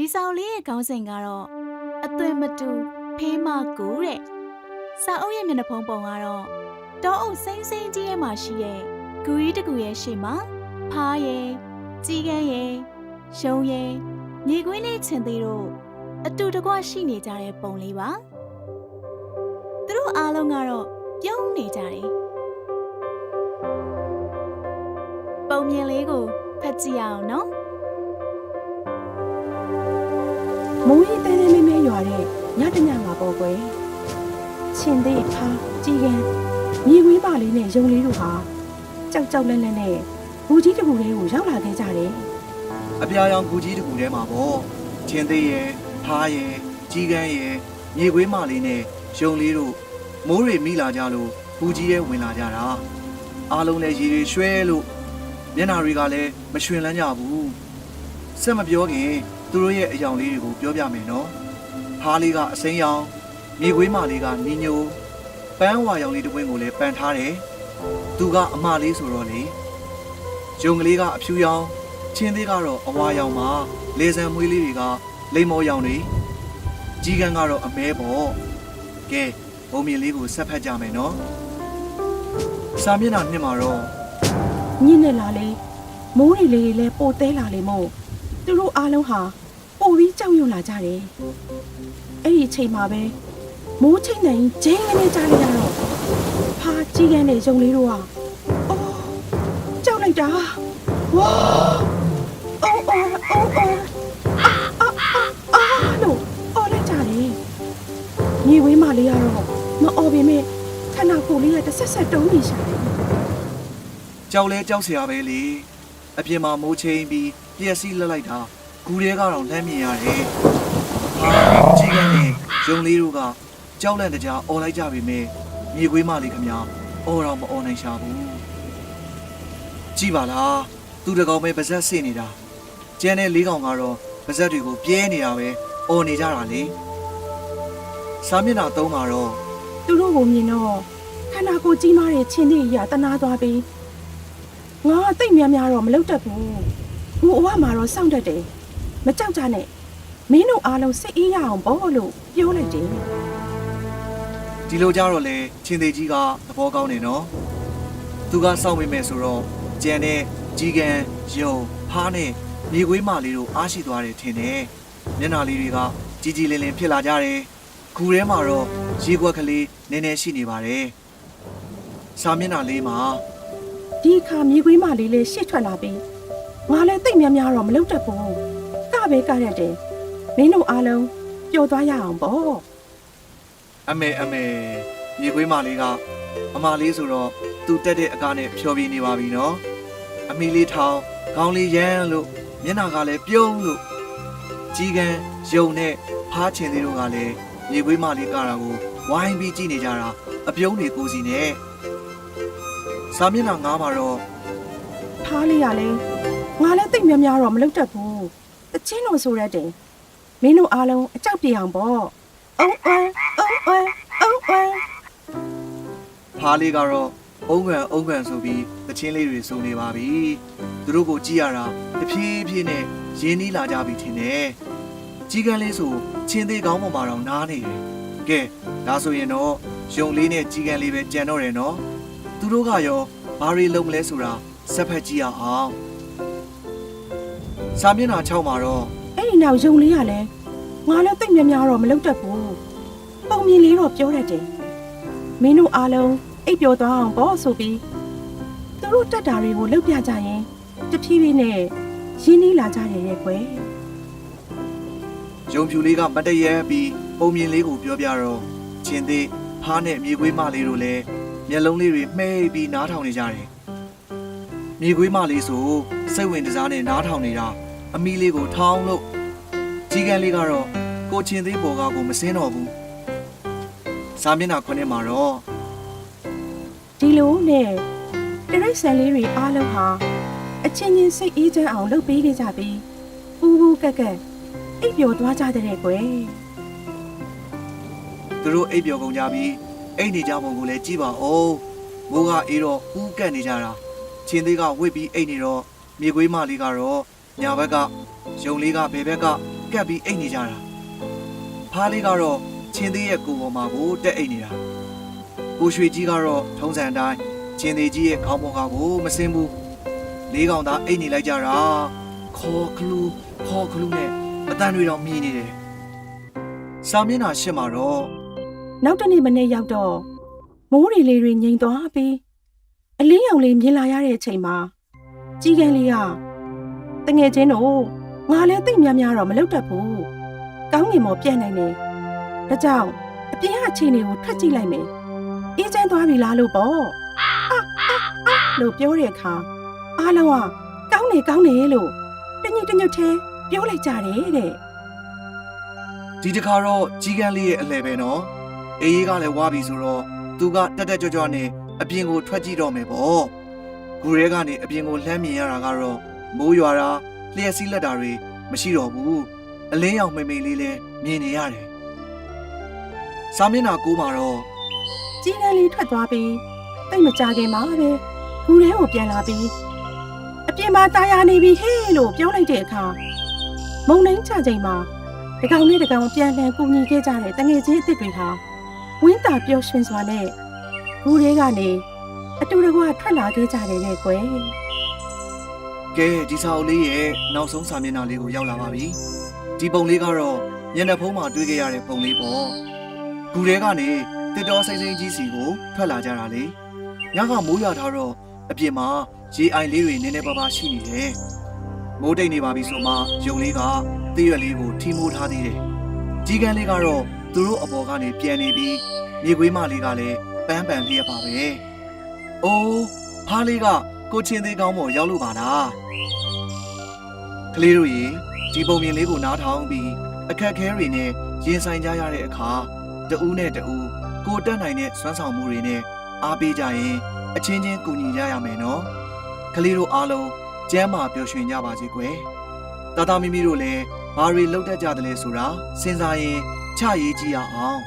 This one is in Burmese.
ဒီဆောင်လေးရဲ့ခေါင်းစဉ်ကတော့အသွင်မတူဖေးမကူတဲ့စာအုပ်ရဲ့မျက်နှာဖုံးပုံကတော့တောအုပ်စိမ့်စိမ့်ကြီးရဲ့မှာရှိတဲ့ဂူကြီးတကူရဲ့ရှေ့မှာဖားရဲ့ကြီးကန်းရဲ့ရုံရဲ့မြေကွင်းလေးချင်သေးတို့အတူတကွရှိနေကြတဲ့ပုံလေးပါသူတို့အားလုံးကတော့ပြုံးနေကြတယ်ပုံမြင်လေးကိုဖတ်ကြည့်ရအောင်နော် မိုးရီတဲတဲမဲမဲရွာတဲ့ညတညမှာပေါ့ကွယ်ရှင်သေးဖားကြီးကန်းမြေဝေးပါလေးနဲ့ရုံလေးတို့ဟာကြောက်ကြောက်လန့်လန့်နဲ့ဘူကြီးတကူလေးကိုရောက်လာခဲ့ကြတယ်အပြာရောင်ကူကြီးတစ်ခုထဲမှာပေါ့ချင်းသေးရဲ့ဖားရဲ့ကြီးကန်းရဲ့မြေခွေးမလေးနဲ့ရုံလေးတို့မိုးတွေမိလာကြလို့ကူကြီးရဲ့ဝင်လာကြတာအားလုံးလည်းရေတွေရွှဲလို့မျက်နှာတွေကလည်းမရွှင်လန်းကြဘူးစက်မပြောခင် သူတို့ရဲ့အယောင်လေးတွေကိုပြောပြမယ်နော်ဖားလေးကအစိမ်းရောင်မြေခွေးမလေးကနီညိုပန်းဝါရောင်လေးတစ်ပွင့်ကိုလည်းပန်ထားတယ်သူကအမလေးဆိုတော့လေရုံကလေးကအဖြူရောင်ချင်းသေးကတော့အဝါရောင်မှာလေဆံမွေးလေးတွေကလိမ္မောရောင်တွေကြီးကန်းကတော့အမဲပေါ့ကဲဘုံမြင်လေးကိုဆက်ဖက်ကြမယ်နော်စာမျက်နှာနှစ်မှာတော့ညင်းနဲ့လာလေမိုးရီလေးတွေလည်းပိုတဲလာလေမို့ သူတို့အားလုံးဟာပိုပြီးကြောက်ရွံ့လာကြတယ်အဲ့ဒီအချိန်မှာပဲမိုးချိန်နိုင်ဂျင်းကနေကြားလိုက်ရတော့ဖားကြီးကန်းနဲ့ရုံလေးတို့ဟာအော်ကြောက်လိုက်တာဝါအော်အော်အော်အော်အာအာအာအာလို့အော်လိုက်ကြတယ်မြေဝေးမလေးကတော့မအော်ပေမဲ့ခန္ဓာကိုယ်လေးကတစ်ဆက်ဆက်တုံးနေရှာတယ်ကြောက်လဲကြောက်စရာပဲလေအပြင်မှာမိုးချင်းပြီး ပြက်စီးလက်လိုက်တာဂူရဲကတော့လမ်းမြင်ရတယ်ဟာကြီးကန်းနဲ့ရုံလေးတို့ကကြောက်လန့်တကြားអော်လိုက်ကြပြီမဲ့မြေခွေးမလေးခမညာអော်တော့မអော်နိုင်ရှာဘူးကြည့်ပါလားသူတကောင်ပဲပါဇက်ဆင်နေတာ ကျန်တဲ့လေးကောင်ကတော့ပါဇက်တွေကိုပြဲနေတာပဲអော်နေကြတာလေစာမျက်နှာသုံးမှာတော့ သူတို့ကိုမြင်တော့ခန္ဓာကိုယ်ကြီးမားတဲ့ချင်းသေးကြီးကတနာသွားပြီးငါတိတ်များများတော့မလုပ်တတ်ဘူး ဟိုအဝမှာတော့စောင့်တတ်တယ်မကြောက်ကြနဲ့မင်းတို့အားလုံးစိတ်အေးရအောင်ပေါ့လို့ပြောလိုက်တယ်ဒီလိုကြတော့လေချင်းသေးကြီးကသဘောကောင်းနေနော်သူကစောင့်မိမယ်ဆိုတော့ကျန်တဲ့ကြီးကန်ယုံဖားနဲ့မြေခွေးမလေးတို့အားရှိသွားတယ်ထင်တယ်မျက်နှာလေးတွေကကြီးကြီးလင်းလင်းဖြစ်လာကြတယ်ခူထဲမှာတော့ရေခွက်ကလေးနည်းနည်းရှိနေပါတယ်စာမျက်နှာလေးမှာဒီအခါမြေခွေးမလေးလေးရှေ့ထွက်လာပြီး ငါလည်းတိတ်များများတော့မလုပ်တတ်ဘူးကပဲကရက်တယ်မင်းတို့အားလုံးပျော်သွားရအောင်ပေါ့အမေအမေမြေခွေးမလေးကအမလေးဆိုတော့သူတက်တဲ့အကားနဲ့ဖြောပြနေပါပြီနော်အမီလေးထောင်ခေါင်းလေးရမ်းလို့မျက်နှာကလည်းပြုံးလို့ကြီးကန်းယုံနဲ့ဖားချင်သေးတို့ကလည်းမြေခွေးမလေးကတာကိုဝိုင်းပြီးကြည့်နေကြတာအပြုံးတွေကိုစီနဲ့စာမျက်နှာငားမှာတော့ဖားလေးရလဲ ငါလည်းတိတ်များများတော့မလုပ်တတ်ဘူးတချင်းလို့ဆိုရက်တယ်မင်းတို့အားလုံးအကြောက်ပြေအောင်ပေါ့အုံးအုံးအုံးအုံးအုံးအုံးဖားလေးကတော့အုံးကန်အုံးကန်ဆိုပြီးတချင်းလေးတွေစုံနေပါပြီသူတို့ကိုကြည့်ရတာတဖြည်းဖြည်းနဲ့ရင်းနှီးလာကြပြီထင်တယ်ကြီးကန်းလေးဆိုချင်းသေးကောင်းပေါ်မှာတော့နားနေတယ်ကဲဒါဆိုရင်တော့ယုံလေးနဲ့ကြီးကန်းလေးပဲကြံတော့တယ်နော်သူတို့ကရောဘာတွေလုပ်မလဲဆိုတာစက်ဖက်ကြည့်ရအောင် စာမျက်နှာ6မှာတော့အဲ့ဒီနောက်ယုံလေးရလဲငါလည်းတိတ်များများတော့မလုပ်တတ်ဘူးပုံမြင်လေးတော့ပြောတတ်တယ်မင်းတို့အားလုံးအိပ်ပျော်သွားအောင်ပေါ့ဆိုပြီးသူတို့တက်တာတွေကိုလှုပ်ပြကြရင်တဖြည်းဖြည်းနဲ့ရင်းနှီးလာကြတယ်ရဲ့ကွယ်ယုံဖြူလေးကမတရဲပြီးပုံမြင်လေးကိုပြောပြတော့ချင်းသေးဖားနဲ့မြေခွေးမလေးတို့လည်းမျက်လုံးလေးတွေမှဲ့ပြီးနားထောင်နေကြတယ်မြေခွေးမလေးဆိုစိတ်ဝင်စားနဲ့နားထောင်နေတာ အမီလေးကိုထောင်းလို့ကြီးကန်းလေးကတော့ကိုချင်းသေးပေါ်ကကိုမစင်းတော့ဘူးစာမျက်နှာခွန်းထဲမှာတော့ဒီလိုနဲ့တရိတ်ဆန်လေးတွေအားလုံးဟာအချင်းချင်းစိတ်အေးချမ်းအောင်လုပ်ပေးခဲ့ကြပြီးပူပူကက်ကက်အိပ်ပျော်သွားကြတဲ့ကွယ်သူတို့အိပ်ပျော်ကုန်ကြပြီးအိတ်နေကြပုံကိုလည်းကြည့်ပါဦးမိုးကအေးတော့ဦးကတ်နေကြတာချင်းသေးကဝစ်ပြီးအိတ်နေတော့မြေခွေးမလေးကတော့ ညာဘက်ကယုံလေးကဘယ်ဘက်ကကပ်ပြီးအိတ်နေကြတာဖားလေးကတော့ချင်းသေးရဲ့ကိုယ်ပေါ်မှာကိုတက်အိတ်နေတာကိုရွှေကြီးကတော့ထုံးစံအတိုင်းချင်းသေးကြီးရဲ့ခေါင်းပေါ်ကကိုမစင်းဘူးလေးကောင်သားအိတ်နေလိုက်ကြတာခေါ်ကလူးခေါ်ကလူးနဲ့အတန်တွေတော့မြည်နေတယ်စာမျက်နှာရှစ်မှာတော့နောက်တစ်နေ့မနေ့ရောက်တော့မိုးရီလေးတွေငိမ်သွားပြီးအလင်းရောင်လေးမြင်လာရတဲ့အချိန်မှာကြီးကန်းလေးက တငယ်ချင်းတို့ငါလည်းသိပ်များများတော့မလုပ်တတ်ဘူးကောင်းငင်မော်ပြန့်နိုင်တယ်ဒါကြောင့်အပြင်ကအချိန်တွေကိုထွက်ကြည့်လိုက်မယ်အေးချမ်းသွားပြီလားလို့ပေါ့အာအာအာလို့ပြောတဲ့အခါအားလုံးကကောင်းနေကောင်းနေလို့တညစ်တညွတ်သေးပြောလိုက်ကြတယ်တဲ့ဒီတခါတော့ကြီးကန်းလေးရဲ့အလဲပဲနော်အေးအေးကလည်းဝါပြီဆိုတော့သူကတက်တက်ကြွကြွနဲ့အပြင်ကိုထွက်ကြည့်တော့မယ်ပေါ့ဂူရဲကနေအပြင်ကိုလှမ်းမြင်ရတာကတော့ မိုးရွာတာလျှက်စီးလက်တာတွေမရှိတော့ဘူးအလင်းရောင်မိမ့်မိန်လေးလည်းမြင်နေရတယ်စာမျက်နှာကိုးမှာတော့ ကြီးကန်းလေးထွက်သွားပြီးတိတ်မကြခင်မှာပဲဘူထဲကိုပြန်လာပြီးအပြင်မှာตายာနေပြီဟေးလို့ပြောလိုက်တဲ့အခါမုံနှင်းချချိန်မှာတကောင်နဲ့တကောင်ပြန်လှန်ကူညီခဲ့ကြတဲ့တငယ်ချင်းအစ်စ်တွေဟာဝင်းတာပျော်ရွှင်စွာနဲ့ဘူထဲကနေအတူတကွထွက်လာခဲ့ကြတယ်လေကွယ် ကဲဒီစာအုပ်လေးရဲ့နောက်ဆုံးစာမျက်နှာလေးကိုရောက်လာပါပြီဒီပုံလေးကတော့ညနေဖုံးမှာတွေ့ခဲ့ရတဲ့ပုံလေးပေါ့ဂူရဲကနေတစ်တော်စိမ့်စိမ့်ကြီးစီကိုထွက်လာကြတာလေညကမိုးရွာထားတော့အပြင်မှာရေအိုင်လေးတွေနည်းနည်းပါးပါးရှိနေတယ်မိုးတိတ်နေပါပြီဆိုမှယုံလေးကတည့်ရွက်လေးကိုထိမိုးထားသေးတယ်ကြီးကန်းလေးကတော့သူတို့အပေါ်ကနေပြန်နေပြီးမြေခွေးမလေးကလည်းပန်းပန်လျက်ပါပဲအိုးဖားလေးက ကိုချင်းသေးကောင်းပေါ်ရောက်လို့ပါလားကလေးတို့ရေဒီပုံမြင်လေးကိုနားထောင်ပြီးအခက်အခဲတွေနဲ့ရင်ဆိုင်ကြရတဲ့အခါတဦးနဲ့တဦးကိုတက်နိုင်တဲ့စွမ်းဆောင်မှုတွေနဲ့အားပေးကြရင်အချင်းချင်းကူညီကြရမယ်နော်ကလေးတို့အားလုံးကျမ်းမာပျော်ရွှင်ကြပါစေကွယ်တာတာမီမီတို့လည်းဘာတွေလုပ်တတ်ကြတယ်လဲဆိုတာစဉ်းစားရင်ချရေးကြည့်ရအောင်